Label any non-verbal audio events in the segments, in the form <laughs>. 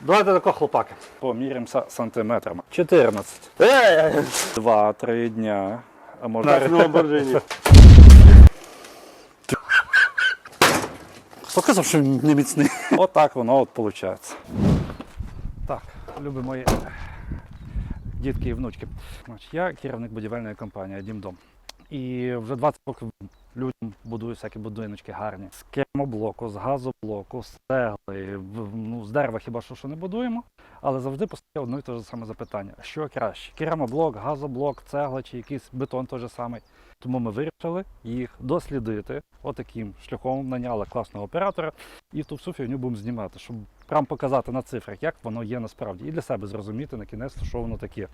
Давайте тако, хлопаки. Поміряємося сантиметрами. 14. Ей! Два, три дня. А може. На. Хто казав, що він не міцний? <laughs> Отак воно от виходить. Так, любі мої дітки і внучки. Я керівник будівельної компанії Дімдом. І вже 20 років людям будую всякі будиночки гарні. З кермоблоку, з газоблоку, з цегли, ну, з дерева хіба що, що не будуємо, але завжди постає одне і те ж саме запитання: що краще? Кермоблок, газоблок, цегла чи якийсь бетон той же самий. Тому ми вирішили їх дослідити отаким шляхом, наняли класного оператора і ту всю фігню будемо знімати, щоб прям показати на цифрах, як воно є насправді, і для себе зрозуміти на кінець, що воно таке.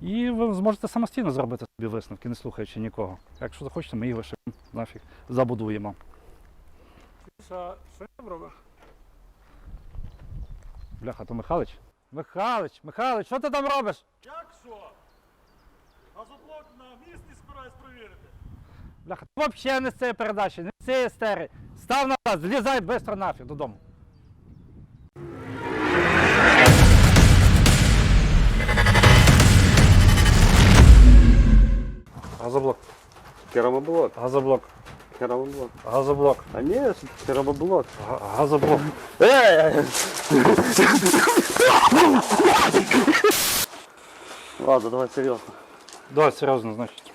І ви зможете самостійно зробити собі висновки, не слухаючи нікого. Якщо захочете, ми їх лише нафіг забудуємо. Що, що робиш? Бляха, то Михалич? Михалич, Михалич, що ти там робиш? Як що? Газоблок на місці збираюсь перевірити. Бляха, ти взагалі не з цієї передачі, не з цієї стери. Став назад, злізай швидко нафіг додому. Газоблок, Керамоблок. газоблок, Керамоблок. газоблок, А ні, керамоблок. га- газоблок. Ей! Ладно, давай серйозно. Давай серйозно, значить.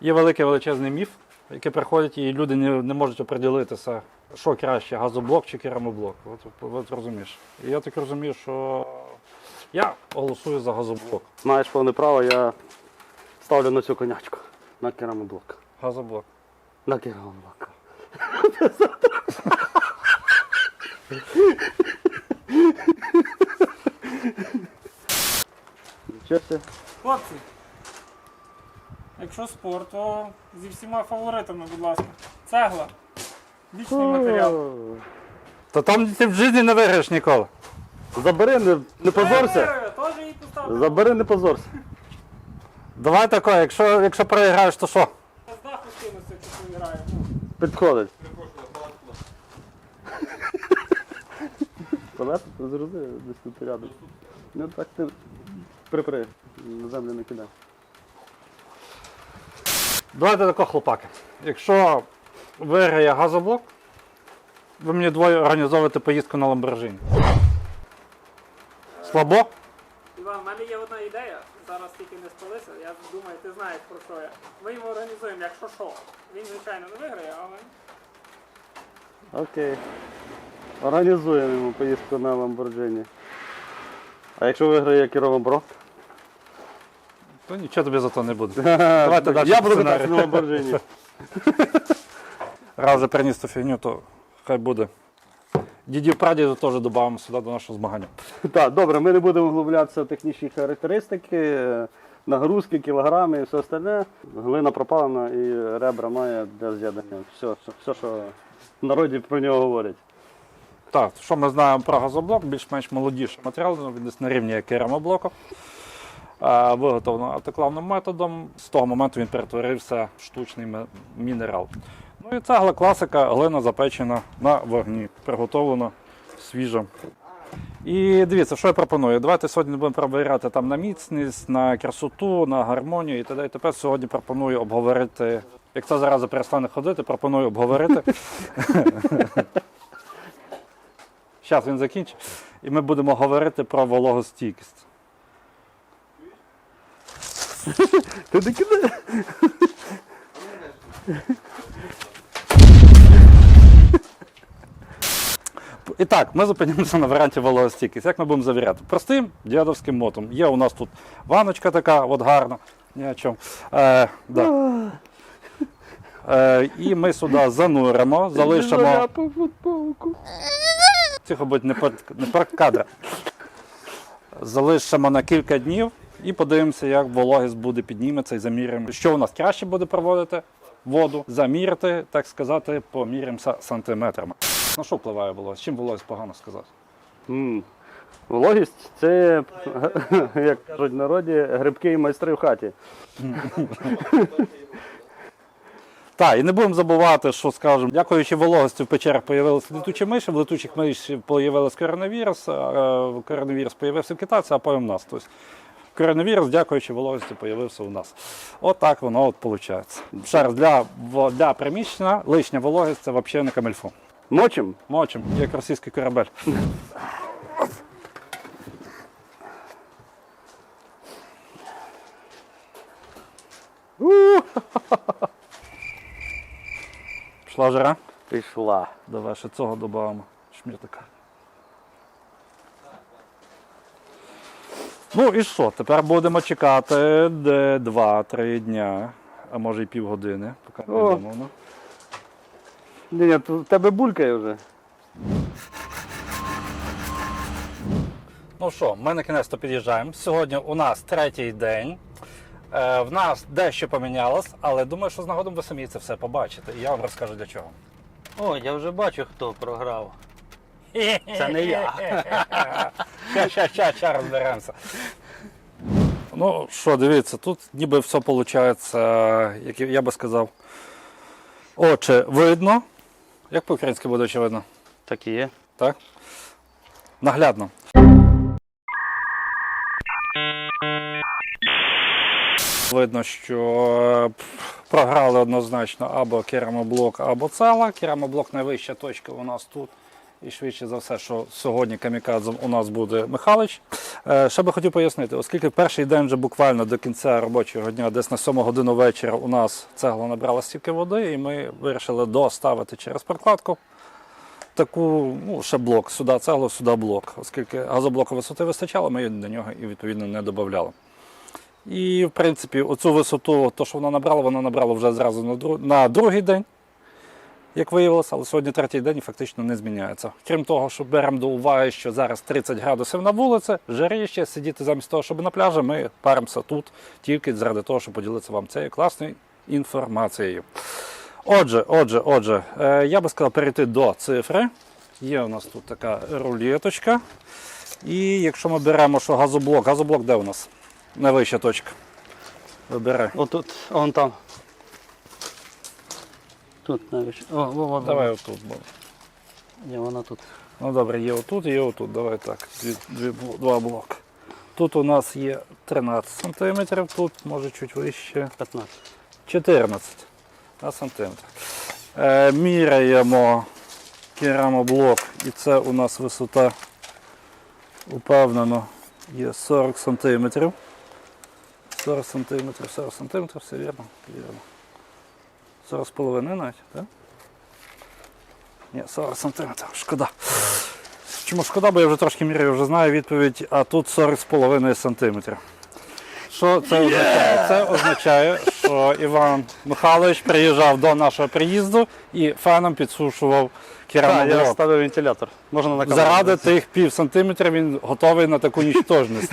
Є великий величезний міф, який приходить, і люди не, не можуть оприділитися, що краще, газоблок чи керамоблок. От, от розумієш. І я так розумію, що я голосую за газоблок. Маєш повне право, я ставлю на цю конячку. На керамоблок. Газоблок. На керамоблок. Нічого себе. Хлопці, якщо спорт, то зі всіма фаворитами, будь ласка. Цегла. Вічний матеріал. О, Та там ти в житті не виграєш ніколи. Забери, не, не позорся. Теж її поставили. Забери, не позорся. Давай тако, якщо, якщо проіграєш, то що? З даху скинуться, якщо грає. Підходить. Понятно? Ти зрозумів, десь тут рядом. Ну так ти припри, на землю не кидай. Давайте тако, хлопаки. Якщо виграє газоблок, ви мені двоє організовуєте поїздку на Ламборджині. Слабо? Іван, в мене є одна ідея. Зараз тільки не спалися. Я думаю, ти знаєш про що я. Ми йому організуємо, якщо що. Він, звичайно, не виграє, але. Окей. Організуємо йому поїздку на Ламборджині. А якщо виграє Кіровоброк? То нічого тобі за то не буде. <laughs> Давайте далі Я буду кататися на Ламборджині. <laughs> Раз вже приніс ту фігню, то хай буде. Дідів прадідів теж додамо сюди до нашого змагання. Так, добре, ми не будемо вглублятися в технічні характеристики, нагрузки, кілограми і все остальне. Глина пропалена і ребра має для з'єднання. Все, все, все, що в народі про нього говорять. Так, що ми знаємо про газоблок, більш-менш молодіший матеріал, ну, він десь на рівні як керамоблоку. Виготовлено автоклавним методом. З того моменту він перетворився в штучний мінерал. Ну і цегла класика, глина запечена на вогні, приготовлена свіжа. І дивіться, що я пропоную. Давайте сьогодні будемо перевіряти там на міцність, на красоту, на гармонію і т.д. І тепер сьогодні пропоную обговорити. Як ця зараза перестане ходити, пропоную обговорити. Зараз він закінчить. І ми будемо говорити про вологостійкість. Ти не. І так, ми зупинимося на варіанті вологостійкість. Як ми будемо завіряти? Простим дядовським мотом. Є у нас тут ваночка така, от гарна. Ні о чому. Е, да. е, і ми сюди зануримо, залишимо. Заляпав футболку. Тихо будь не про, не про кадр. Залишимо на кілька днів і подивимося, як вологість буде підніметься і заміряємо, що у нас краще буде проводити воду, заміряти, так сказати, поміряємося сантиметрами. На що впливає вологість? Чим вологість погано сказати? М. Вологість це, як кажуть в народі, грибки і майстри в хаті. Так, і не будемо забувати, що скажемо, дякуючи вологості в печерах появилися летучі миші, в летучих миші появився коронавірус, а е, коронавірус появився в китайців, а потім в нас. Тобто коронавірус, дякуючи вологості, появився у нас. От воно от виходить. Ще раз, для, для приміщення лишня вологість це взагалі не камельфо. Мочим? Мочим, як російський корабель. Пішла жара? Пішла. Давай ще цього додамо. Шміртика. Ну і що? Тепер будемо чекати де 2-3 дня, а може і півгодини, поки не О. Ні, ні, в тебе булькає вже. Ну що, ми на кінець то під'їжджаємо. Сьогодні у нас третій день. Е, в нас дещо помінялось, але думаю, що з нагодом ви самі це все побачите. І я вам розкажу для чого. О, я вже бачу, хто програв. Це не я. Ща, ща, ща, ща розберемося. Ну що, дивіться, тут ніби все виходить, як я би сказав, оче видно. Як по-українськи буде очевидно? Так і є. Так? Наглядно. Видно, що е, програли однозначно або керамоблок, або цела. Керамоблок найвища точка у нас тут. І швидше за все, що сьогодні камікадзом у нас буде Михалич. Е, Ще би хотів пояснити, оскільки перший день вже буквально до кінця робочого дня, десь на 7 годину вечора, у нас цегла набрала стільки води, і ми вирішили доставити через прокладку таку, ну, ще блок, сюди цеглу, сюди блок. Оскільки газоблоку висоти вистачало, ми до нього і відповідно не додавали. І, в принципі, оцю висоту, то, що вона набрала, вона набрала вже зразу на другий день, як виявилося, але сьогодні третій день фактично не зміняється. Крім того, що беремо до уваги, що зараз 30 градусів на вулиці, жаріще, сидіти замість того, щоб на пляжі, ми паримося тут тільки заради того, щоб поділитися вам цією класною інформацією. Отже, отже, отже, е, я би сказав перейти до цифри. Є у нас тут така рулеточка. І якщо ми беремо, що газоблок, газоблок де у нас? Найвища точка. Вибирай. Отут, он там. Тут навіть. О, о, о, Давай отут. бо- Ні, вона тут. Ну добре, є отут, є отут. Давай так. Дві, дві, два блоки. Тут у нас є 13 см, тут може чуть вище 15. 14 на сантиметр. Е, міряємо керамоблок, і це у нас висота упевнено є 40 сантиметрів. 40 сантиметрів, 40 сантиметрів, все вірно, вірно. 40 половина навіть, так? Ні, 40 сантиметрів, шкода. Чому шкода, бо я вже трошки міряю, вже знаю відповідь, а тут 40 з половиною сантиметрів. Що це означає? Це означає, що Іван Михайлович приїжджав до нашого приїзду і феном підсушував Так, я ставив вентилятор. Можна на камеру. Заради тих пів сантиметра він готовий на таку нічтожність,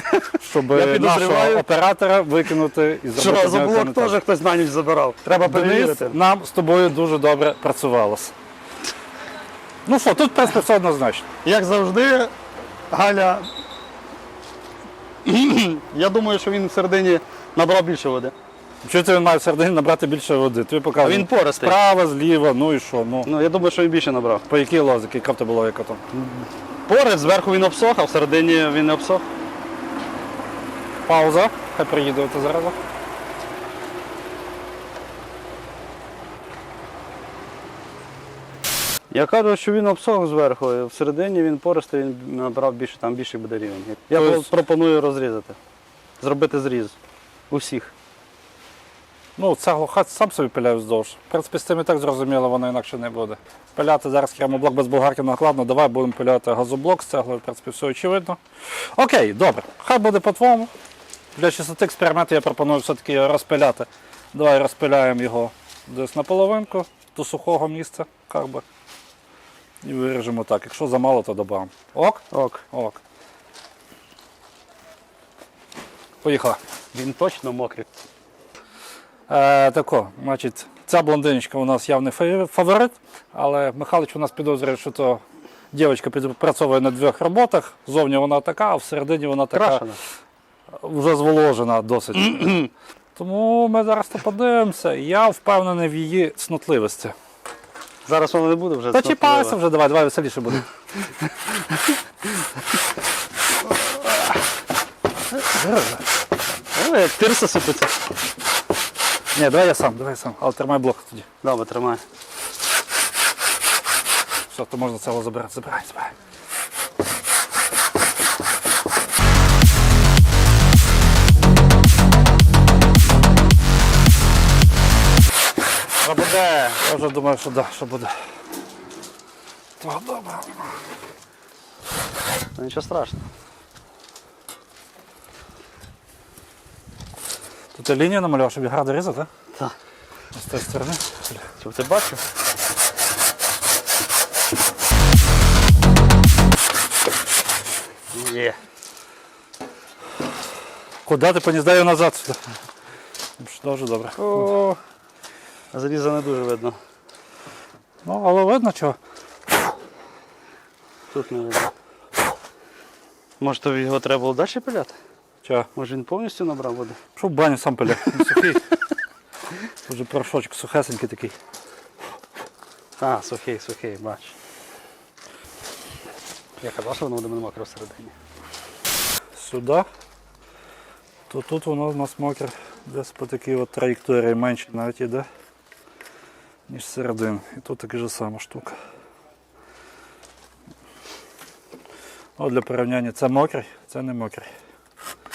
щоб Я нашого оператора викинути і Що зробити з нього санітар. теж хтось на ніч забирав. Треба Денис, перевірити. нам з тобою дуже добре працювалося. Ну що, тут в принципі все однозначно. Як завжди, Галя. <clears throat> Я думаю, що він в середині набрав більше води. Чого це він має всередині набрати більше води? Тобі показує. Він пористий. Справа, зліва, ну і що? Ну, Ну, я думаю, що він більше набрав. по якій лозі, яка в тебе логіка там? Поряд зверху він обсох, а всередині він не обсох. Пауза. Хай приїде це зараз. Я кажу, що він обсох зверху, всередині він пористий, він набрав більше, там більший буде рівень. Я Тобто- пропоную розрізати. Зробити зріз. Усіх. Ну, цеглу хай сам собі пиляю вздовж. В принципі, з цим і так зрозуміло, воно інакше не буде. Пиляти зараз керамоблок без болгарки накладно, давай будемо пиляти газоблок з цеглою, в принципі, все очевидно. Окей, добре, хай буде по-твоєму. Для чистоти експерименту я пропоную все-таки розпиляти. Давай розпиляємо його десь на половинку до сухого місця, як би. І виріжемо так. Якщо замало, то додамо. Ок? Ок. Ок. Поїхали. Він точно мокрий. Е, тако, значить, ця блондиночка у нас явний фаворит- але Михайлович у нас підозрює, що то дівчинка підпрацьовує на двох роботах. Зовні вона така, а всередині вона така Крашена. вже зволожена досить. <clears throat> Тому ми зараз то подивимося. Я впевнений в її цнотливості. Зараз воно не буде вже. Та чіпайся вже, давай, давай веселіше буде. Тирса сипиться. Ні, давай я сам, давай я сам. Але тримай блок тоді. Добре, тримай. Все, то можна цього забирати. Забирай, забирай. А буде. Я вже думаю, що да, що буде. То добре. Та Нічого страшного. Тут ти лінію намалював, щоб ігра дорізати, так? Так. З цієї сторони. Щоб ти бачив? Є. Куди ти поніс? Дай його назад сюди. Дуже добре. О, зріза не дуже видно. Ну, але видно чого. Тут не видно. Може тобі його треба було далі пиляти? Чого? Може він повністю набрав води? Що в баню сам пиля? Він сухий. Вже порошочок сухесенький такий. А, сухий, сухий, бач. Я казав, що воно буде мокро всередині. Сюди. То тут воно у нас мокре десь по такій от траєкторії менше навіть іде, ніж середин. І тут така ж сама штука. О, для порівняння це мокрий, це не мокрий.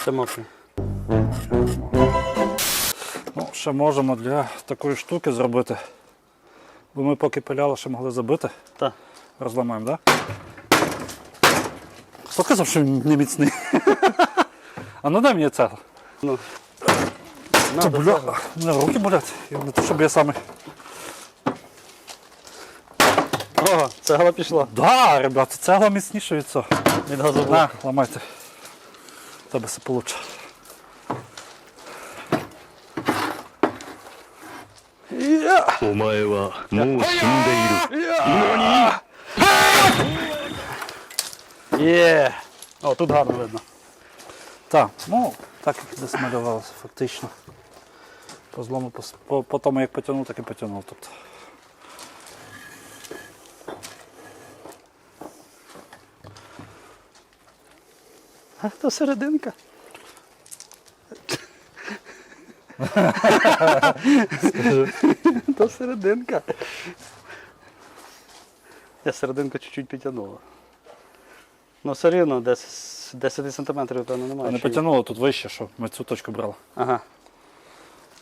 Це мокрий. Ну, ще можемо для такої штуки зробити. Бо ми поки пиляли, ще могли забити. Так. Розламаємо, так? Да? Хто казав, що він не міцний? <laughs> а ну дай мені це. Ну. Та бля, у мене руки болять. І не то, щоб я саме. О, цегла пішла. Да, ребята, цегла міцніше від цього. Від газоблоку. На, ламайте. В Тебе все получше. お前はもう死んでいる Є. О, тут гарно видно. Так, ну, так як десь малювалося фактично. По злому, по, с- по, по тому як потягнув, так і потягнув. Тобто. А то серединка. То серединка. Я серединку чуть-чуть підтягнула. Ну, все рівно, десь 10 сантиметрів, певно, немає. А не ще потягнуло тут вище, що ми цю точку брали. Ага.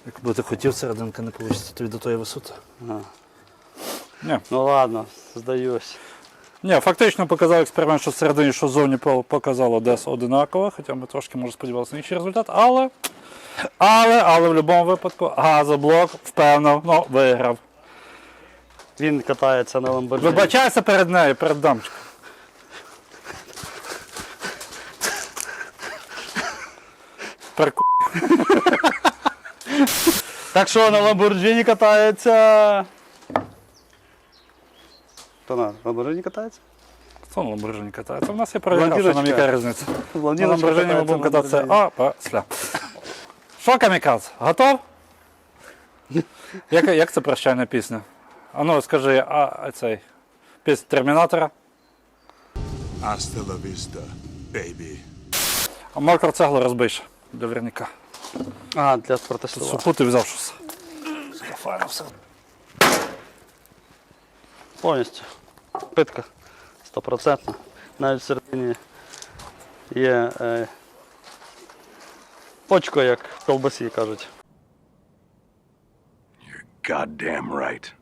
Якби ти хотів, серединка не вийде тобі до тої висоти. ага. Ні. Ну ладно, здаюсь. Ні, фактично показав експеримент, що всередині, що ззовні показало десь одинаково, хоча ми трошки може сподівалися на інший результат, але, але, але в будь-якому випадку газоблок впевнено ну, виграв. Він катається на ламборджині. Вибачайся перед нею, перед дамчиком. Перку... Так що на ламборджині катається. Хто на ламборджині катається? Хто на Ламборджині катається? У нас є перевірка, що нам яка різниця. На Ламборджині ми будемо кататися Ламборджині. опосля. Що, камікадзе, готов? Як, як це прощальна пісня? А ну скажи, а, а цей пісня Термінатора? Hasta la vista, baby. А мокро цеглу розбиш для верняка. А, для протестування. Суху ти взяв щось. Файно все. Повністю. Питка. Стопроцентна. Навіть всередині є е, очко, як в колбасі кажуть. Goddamn right.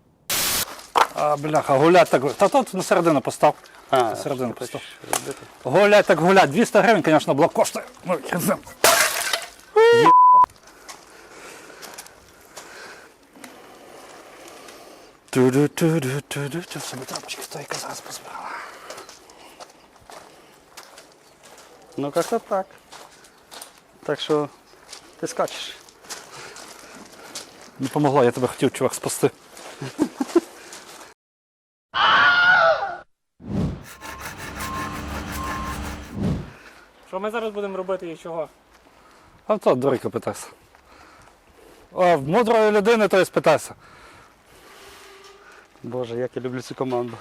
А, бляха, гулять так. Та тут на середину постав. А, Середину постав. Гулять так гулять. 200 гривень, звісно, блок коштує. Ну, хрен з Ту-ду-ту-ду-ту-ду-ту. Собі тапочки стойка зараз позбирала. Ну як-то так. Так що ти скачеш. Не помогло, я тебе хотів, чувак, спасти. Що ми зараз будемо робити і чого? А то дурика питався. О, в мудрої людини то і спитайся. Боже, як я люблю цю команду.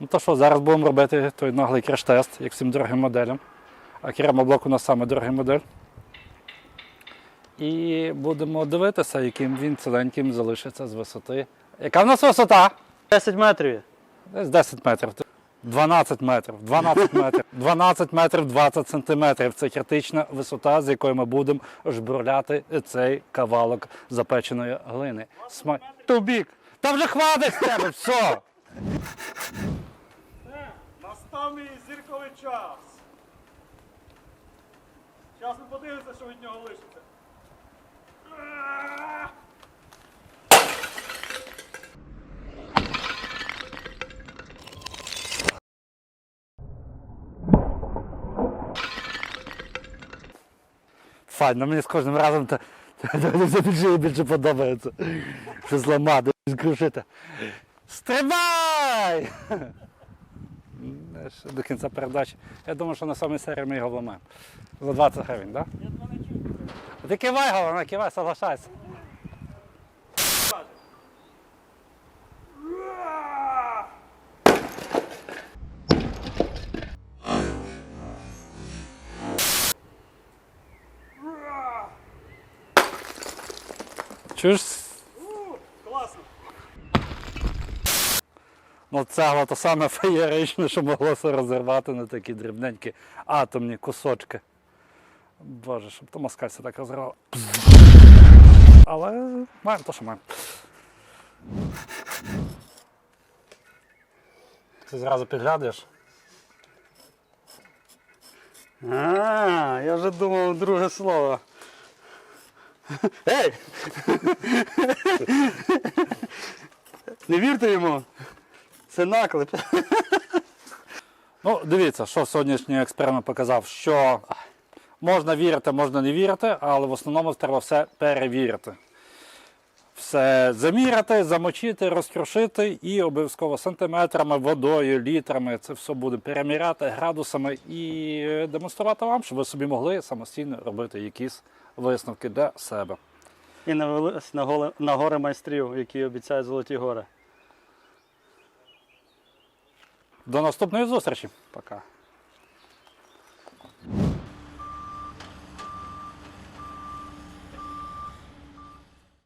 Ну то що, зараз будемо робити той наглий краш-тест, як всім дорогим моделям. А керамоблок у нас саме дорогий модель. І будемо дивитися, яким він ціленьким залишиться з висоти. Яка в нас висота? 10 метрів. Десь 10 метрів. 12 метрів, 12 метрів, <laughs> 12 метрів 20 сантиметрів. Це критична висота, з якої ми будемо жбурляти цей кавалок запеченої глини. Сма... Тубік! Та вже хватить з тебе, все! Настав мій зірковий час. Зараз ми подивимося, що від нього лишиться. Файно, мені з кожним разом все більше і більше подобається. Що зламати, зкрушити. Стрибай! Ще До кінця передачі. Я думаю, що на самій серії ми його вламаємо. За 20 гривень, так? Да? Ти кивай, головне, кивай, соглашайся. Чуєш? Класно. Ну, цегла то саме феєричне, що могло все розірвати на такі дрібненькі атомні кусочки. Боже, щоб то москаль все так розірвав. Але маємо то, що маємо. Ти зразу підглядуєш? А, я вже думав друге слово. Ей! Не вірте йому. Це наклеп. Ну, дивіться, що сьогоднішній експеримент показав, що можна вірити, можна не вірити, але в основному треба все перевірити. Все заміряти, замочити, розкрушити і обов'язково сантиметрами, водою, літрами це все буде переміряти градусами і демонструвати вам, щоб ви собі могли самостійно робити якісь висновки для себе. І навелись на, голи, на гори майстрів, які обіцяють золоті гори. До наступної зустрічі. Пока.